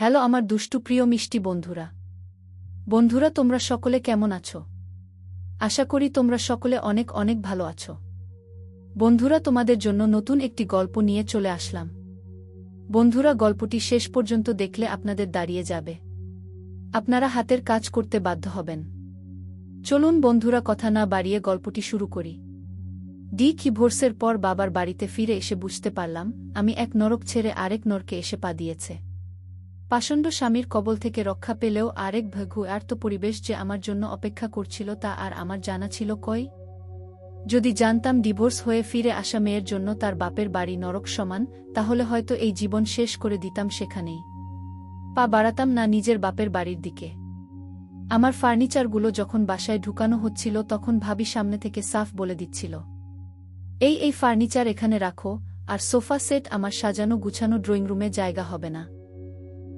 Hello আমার দুষ্টু প্রিয় মিষ্টি বন্ধুরা। বন্ধুরা, তোমরা সকলে কেমন আছো? আশা করি তোমরা সকলে অনেক অনেক ভালো আছো। বন্ধুরা, তোমাদের জন্য নতুন একটি গল্প নিয়ে চলে আসলাম। বন্ধুরা, গল্পটি শেষ পর্যন্ত দেখলে আপনাদের দাঁড়িয়ে যাবে। আপনারা হাতের কাজ করতে বাধ্য হবেন। চলুন বন্ধুরা, কথা না বাড়িয়ে গল্পটি শুরু করি। ডি কিভোর্সের পর বাবার বাড়িতে ফিরে এসে বুঝতে পারলাম, আমি এক নরক ছেড়ে আরেক নরকে এসে পা দিয়েছে। পাষণ্ড স্বামীর কবল থেকে রক্ষা পেলেও আরেক ভঘু আর্ত পরিবেশ যে আমার জন্য অপেক্ষা করছিল তা আর আমার জানা ছিল কই? যদি জানতাম ডিভোর্স হয়ে ফিরে আসা মেয়ের জন্য তার বাপের বাড়ি নরক সমান, তাহলে হয়তো এই জীবন শেষ করে দিতাম সেখানেই। পা বাড়াতাম না নিজের বাপের বাড়ির দিকে। আমার ফার্নিচারগুলো যখন বাসায় ঢুকানো হচ্ছিল তখন ভাবি সামনে থেকে সাফ বলে দিচ্ছিল। এই এই ফার্নিচার এখানে রাখো, আর সোফা সেট আমার সাজানো গুছানো ড্রয়িং রুমে জায়গা হবে না।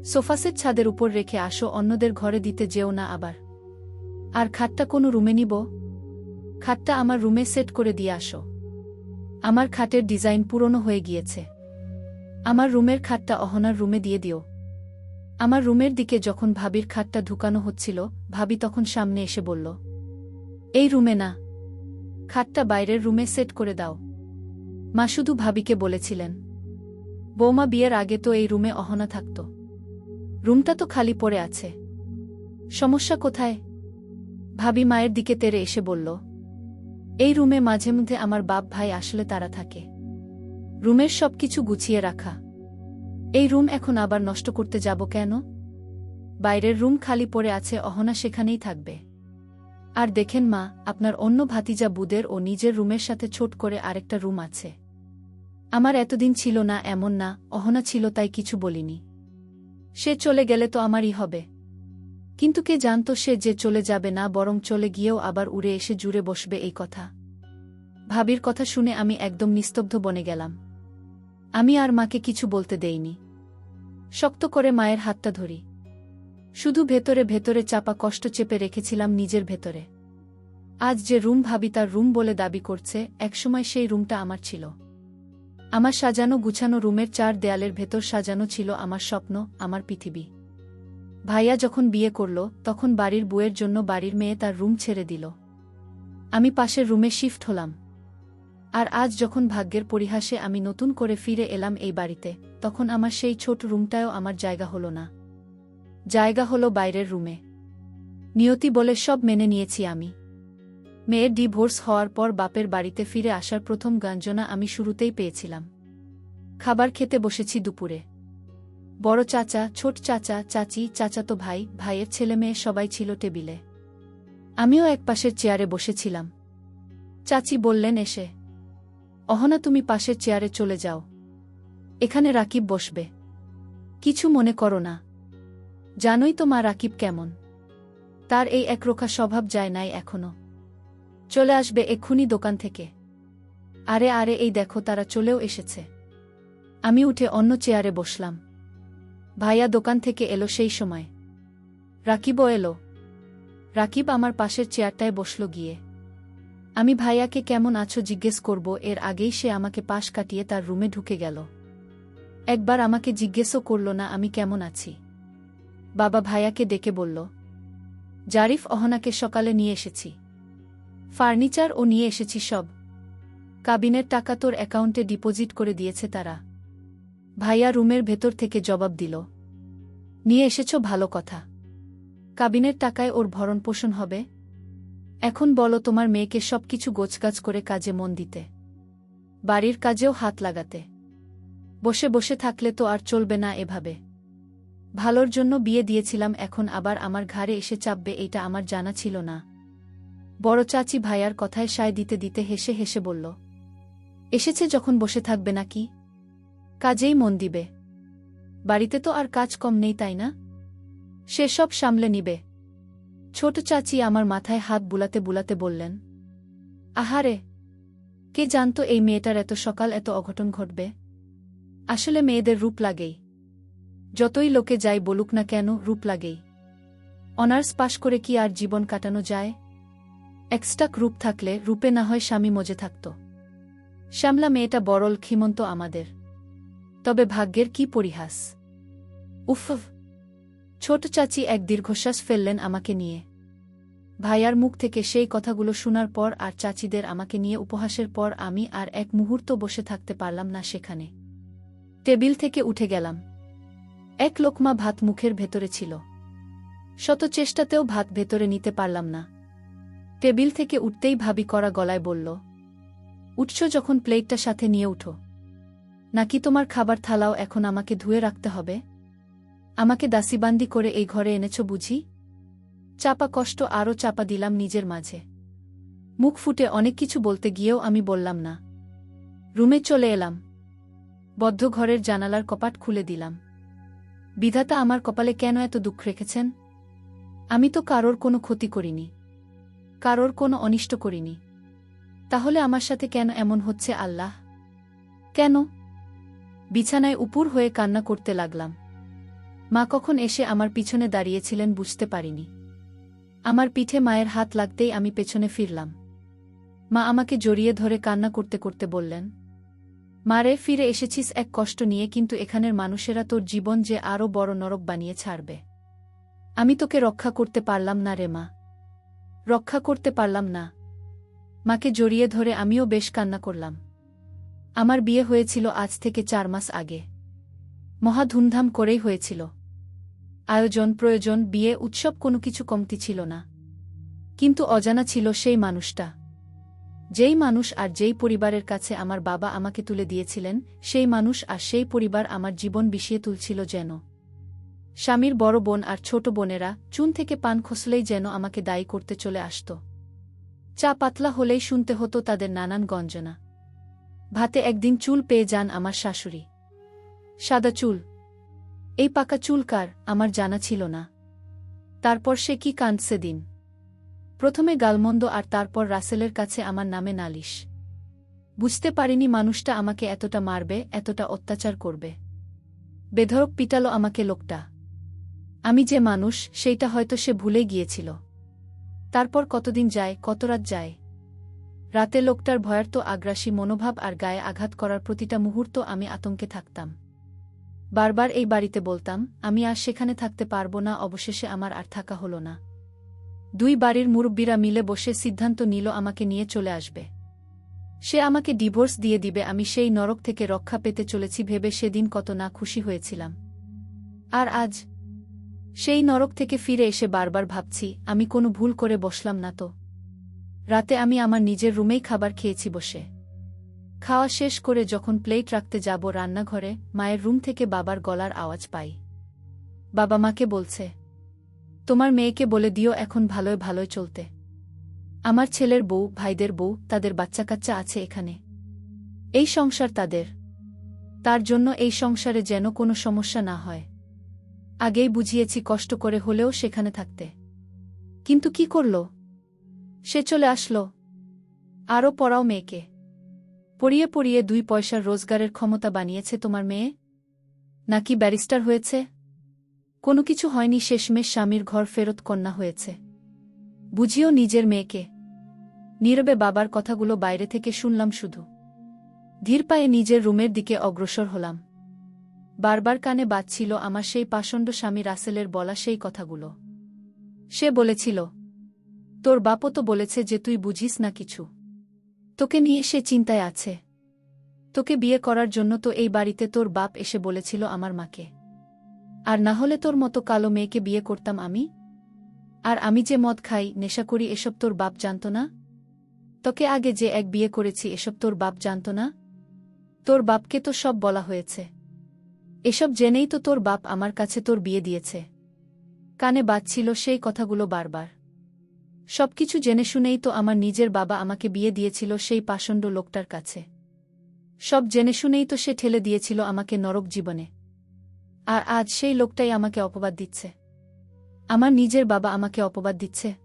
সোফা সেট ছাদের উপর রেখে আসো, অন্যদের ঘরে দিতে যেও না আবার। আর খাটটা কোনো রুমে নিব? খাটটা আমার রুমে সেট করে দিয়ে আসো। আমার খাটের ডিজাইন পুরনো হয়ে গিয়েছে। আমার রুমের খাটটা অহনার রুমে দিয়ে দিও। আমার রুমের দিকে যখন ভাবির খাটটা ঢুকানো হচ্ছিল, ভাবি তখন সামনে এসে বলল, এই রুমে না। খাটটা বাইরের রুমে সেট করে দাও। মা শুধু ভাবিকে বলেছিলেন, বৌমা বিয়ের আগে তো এই রুমে অহনা থাকত। রুমটা তো খালি পড়ে আছে। সমস্যা কোথায়? ভাবি মায়ের দিকে তেরে এসে বলল, এই রুমে মাঝে মধ্যে আমার বাপ ভাই আসলে তারা থাকে। রুমের সব কিছু গুছিয়ে রাখা। এই রুম এখন আবার নষ্ট করতে যাব কেন? বাইরের রুম খালি পড়ে আছে, অহনা সেখানেই থাকবে। আর দেখেন মা, আপনার অন্য ভাতিজা বুদের ও নিজের রুমের সাথে ছোট করে আরেকটা রুম আছে। আমার এতদিন ছিল না, এমন না, অহনা ছিল তাই কিছু বলিনি। সে চলে গেলে তো আমারই হবে। কিন্তু কে জানত সে যে চলে যাবে না, বরং চলে গিয়েও আবার উড়ে এসে জুড়ে বসবে এই কথা। ভাবির কথা শুনে আমি একদম নিস্তব্ধ বনে গেলাম। আমি আর মাকে কিছু বলতে দেইনি। শক্ত করে মায়ের হাতটা ধরি। শুধু ভেতরে ভেতরে চাপা কষ্ট চেপে রেখেছিলাম নিজের ভেতরে। আজ যে রুম ভাবি তার রুম বলে দাবি করছে, একসময় সেই রুমটা আমার ছিল। আমার সাজানো গুছানো রুমের চার দেয়ালের ভেতর সাজানো ছিল আমার স্বপ্ন, আমার পৃথিবী। ভাইয়া যখন বিয়ে করল, তখন বাড়ির বউয়ের জন্য বাড়ির মেয়ে তার রুম ছেড়ে দিল। আমি পাশের রুমে শিফট হলাম। আর আজ যখন ভাগ্যের পরিহাসে আমি নতুন করে ফিরে এলাম এই বাড়িতে, তখন আমার সেই ছোট রুমটাও আমার জায়গা হলো না। জায়গা হলো বাইরের রুমে। নিয়তি বলে সব মেনে নিয়েছি আমি। মেয়ের ডিভোর্স হওয়ার পর বাপের বাড়িতে ফিরে আসার প্রথম গাঞ্জনা আমি শুরুতেই পেয়েছিলাম। খাবার খেতে বসেছি দুপুরে। বড় চাচা, ছোট চাচা, চাচি, চাচাতো ভাই, ভাইয়ের ছেলে মেয়ে সবাই ছিল টেবিলে। আমিও এক পাশের চেয়ারে বসেছিলাম। চাচি বললেন, এসে। অহনা, তুমি পাশের চেয়ারে চলে যাও। এখানে রাকিব বসবে। কিছু মনে করো না। জানোই তো মা রাকিব কেমন। তার এই একরোখা স্বভাব যায় নাই এখনও। চলে আসবে এক্ষুনি দোকান থেকে। আরে আরে, এই দেখো, তারা চলেও এসেছে। আমি উঠে অন্য চেয়ারে বসলাম। ভাইয়া দোকান থেকে এলো সেই সময়। রাকিবও এলো। রাকিব আমার পাশের চেয়ারটায় বসল গিয়ে। আমি ভাইয়াকে কেমন আছো জিজ্ঞেস করব, এর আগেই সে আমাকে পাশ কাটিয়ে তার রুমে ঢুকে গেল। একবার আমাকে জিজ্ঞেসও করল না, আমি কেমন আছি। বাবা ভাইয়াকে ডেকে বলল, জারিফ অহনাকে সকালে নিয়ে এসেছি। ফার্নিচার ও নিয়ে এসেছি সব। কাবিনের টাকা তোর অ্যাকাউন্টে ডিপোজিট করে দিয়েছে তারা। ভাইয়া রুমের ভেতর থেকে জবাব দিল, নিয়ে এসেছ ভালো কথা। কাবিনের টাকায় ওর ভরণ পোষণ হবে। এখন বলো তোমার মেয়েকে সব কিছু গোছগাছ করে কাজে মন দিতে। বাড়ির কাজেও হাত লাগাতে। বসে বসে থাকলে তো আর চলবে না এভাবে। ভালোর জন্য বিয়ে দিয়েছিলাম, এখন আবার আমার ঘাড়ে এসে চাপবে এটা আমার জানা ছিল না। বড় চাচি ভাইয়ার কথায় সায় দিতে দিতে হেসে হেসে বলল, এসেছে যখন বসে থাকবে নাকি? কাজেই মন দিবে। বাড়িতে তো আর কাজ কম নেই, তাই না? সে সব সামলে নিবে। ছোট চাচি আমার মাথায় হাত বুলাতে বুলাতে বললেন, আহারে, কে জানত এই মেয়েটার এত সকাল এত অঘটন ঘটবে? আসলে মেয়েদের রূপ লাগেই। যতই লোকে যাই বলুক না কেন রূপ লাগেই। অনার্স পাশ করে কি আর জীবন কাটানো যায়? এক্সট্রাক রূপ থাকলে রূপে না হয় স্বামী মজে থাকত। শ্যামলা মেয়েটা বরল খিমন্ত আমাদের। তবে ভাগ্যের কি পরিহাস। উফ। ছোট চাচি এক দীর্ঘশ্বাস ফেললেন আমাকে নিয়ে। ভাইয়ার মুখ থেকে সেই কথাগুলো শোনার পর আর চাচিদের আমাকে নিয়ে উপহাসের পর আমি আর এক মুহূর্ত বসে থাকতে পারলাম না সেখানে। টেবিল থেকে উঠে গেলাম। এক লোকমা ভাত মুখের ভেতরে ছিল। শত চেষ্টাতেও ভাত ভেতরে নিতে পারলাম না। টেবিল থেকে উঠতেই ভাবি করা গলায় বলল, উঠছ যখন প্লেটটা সাথে নিয়ে উঠো। নাকি তোমার খাবার থালাও এখন আমাকে ধুয়ে রাখতে হবে? আমাকে দাসিবান্দি করে এই ঘরে এনেছ বুঝি? চাপা কষ্ট আরও চাপা দিলাম নিজের মাঝে। মুখ ফুটে অনেক কিছু বলতে গিয়েও আমি বললাম না। রুমে চলে এলাম। বদ্ধ ঘরের জানালার কপাট খুলে দিলাম। বিধাতা আমার কপালে কেন এত দুঃখ রেখেছেন? আমি তো কারোর কোনো ক্ষতি করিনি। কারোর কোনো অনিষ্ট করিনি। তাহলে আমার সাথে কেন এমন হচ্ছে আল্লাহ? কেন? বিছানায় উপুর হয়ে কান্না করতে লাগলাম। মা কখন এসে আমার পিছনে দাঁড়িয়েছিলেন বুঝতে পারিনি। আমার পিঠে মায়ের হাত লাগতেই আমি পেছনে ফিরলাম। মা আমাকে জড়িয়ে ধরে কান্না করতে করতে বললেন মারে ফিরে এসেছিস এক কষ্ট নিয়ে, কিন্তু এখানের মানুষেরা তোর জীবন যে আরও বড় নরক বানিয়ে ছাড়বে। আমি তোকে রক্ষা করতে পারলাম না রে মা। রক্ষা করতে পারলাম না। মাকে জড়িয়ে ধরে আমিও বেশ কান্না করলাম। আমার বিয়ে হয়েছিল আজ থেকে চার মাস আগে। মহা ধুমধাম করেই হয়েছিল। আয়োজন, প্রয়োজন, বিয়ে, উৎসব কোনো কিছু কমতি ছিল না। কিন্তু অজানা ছিল সেই মানুষটা। যেই মানুষ আর যেই পরিবারের কাছে আমার বাবা আমাকে তুলে দিয়েছিলেন, সেই মানুষ আর সেই পরিবার আমার জীবন বিষিয়ে তুলছিল যেন। স্বামীর বড় বোন আর ছোট বোনেরা চুন থেকে পান খসলেই যেন আমাকে দায়ী করতে চলে আসত। চা পাতলা হলেই শুনতে হতো তাদের নানান গঞ্জনা। ভাতে একদিন চুল পেয়ে যান আমার শাশুড়ি। সাদা চুল। এই পাকা চুল কার, আমার জানা ছিল না। তারপর সে কি কাঁদছে দিন প্রথমে গালমন্দ আর তারপর রাসেলের কাছে আমার নামে নালিশ। বুঝতে পারিনি মানুষটা আমাকে এতটা মারবে, এতটা অত্যাচার করবে। বেধরক পিটালো আমাকে লোকটা। আমি যে মানুষ, সেইটা হয়তো সে ভুলে গিয়েছিল। তারপর কতদিন যায়, কত রাত যায়? রাতে লোকটার ভয়ার্ত আগ্রাসী মনোভাব আর গায়ে আঘাত করার প্রতিটা মুহূর্ত আমি আতঙ্কে থাকতাম। বারবার এই বাড়িতে বলতাম, আমি আর সেখানে থাকতে পারব না, অবশেষে আমার আর থাকা হল না। দুই বাড়ির মুরব্বীরা মিলে বসে সিদ্ধান্ত নিল আমাকে নিয়ে চলে আসবে। সে আমাকে ডিভোর্স দিয়ে দিবে, আমি সেই নরক থেকে রক্ষা পেতে চলেছি, ভেবে সেদিন কত না খুশি হয়েছিলাম। আর আজ সেই নরক থেকে ফিরে এসে বারবার ভাবছি, আমি কোনো ভুল করে বসলাম না তো। রাতে আমি আমার নিজের রুমেই খাবার খেয়েছি বসে। খাওয়া শেষ করে যখন প্লেট রাখতে যাব রান্নাঘরে, মায়ের রুম থেকে বাবার গলার আওয়াজ পাই। বাবা মাকে বলছে, তোমার মেয়েকে বলে দিও এখন ভালোয় ভালোয় চলতে। আমার ছেলের বউ, ভাইদের বউ, তাদের বাচ্চা কাচ্চা আছে এখানে। এই সংসার তাদের। তার জন্য এই সংসারে যেন কোনো সমস্যা না হয়। আগেই বুঝিয়েছি কষ্ট করে হলেও সেখানে থাকতে। কিন্তু কি করল? সে চলে আসলো। আরও পড়াও মেয়েকে। পড়িয়ে পড়িয়ে দুই পয়সার রোজগারের ক্ষমতা বানিয়েছে তোমার মেয়ে? নাকি ব্যারিস্টার হয়েছে? কোনো কিছু হয়নি শেষমেশ স্বামীর ঘর ফেরত কন্যা হয়েছে। বুঝিও নিজের মেয়েকে। নীরবে বাবার কথাগুলো বাইরে থেকে শুনলাম শুধু। ধীর পায়ে নিজের রুমের দিকে অগ্রসর হলাম। বারবার কানে বাজছিল আমার সেই পাষণ্ড স্বামী রাসেলের বলা সেই কথাগুলো। সে বলেছিল, তোর বাপও তো বলেছে যে তুই বুঝিস না কিছু। তোকে নিয়ে সে চিন্তায় আছে। তোকে বিয়ে করার জন্য তো এই বাড়িতে তোর বাপ এসে বলেছিল আমার মাকে। আর না হলে তোর মতো কালো মেয়েকে বিয়ে করতাম আমি? আর আমি যে মদ খাই, নেশা করি, এসব তোর বাপ জানত না? তোকে আগে যে এক বিয়ে করেছি, এসব তোর বাপ জানত না? তোর বাপকে তো সব বলা হয়েছে। এসব জেনেই তো তোর বাপ আমার কাছে তোর বিয়ে দিয়েছে। কানে বাজছিল সেই কথাগুলো বারবার। সবকিছু জেনে শুনেই তো আমার নিজের বাবা আমাকে বিয়ে দিয়েছিল সেই পাষণ্ড লোকটার কাছে। সব জেনে শুনেই তো সে ঠেলে দিয়েছিল আমাকে নরক জীবনে। আর আজ সেই লোকটাই আমাকে অপবাদ দিচ্ছে। আমার নিজের বাবা আমাকে অপবাদ দিচ্ছে।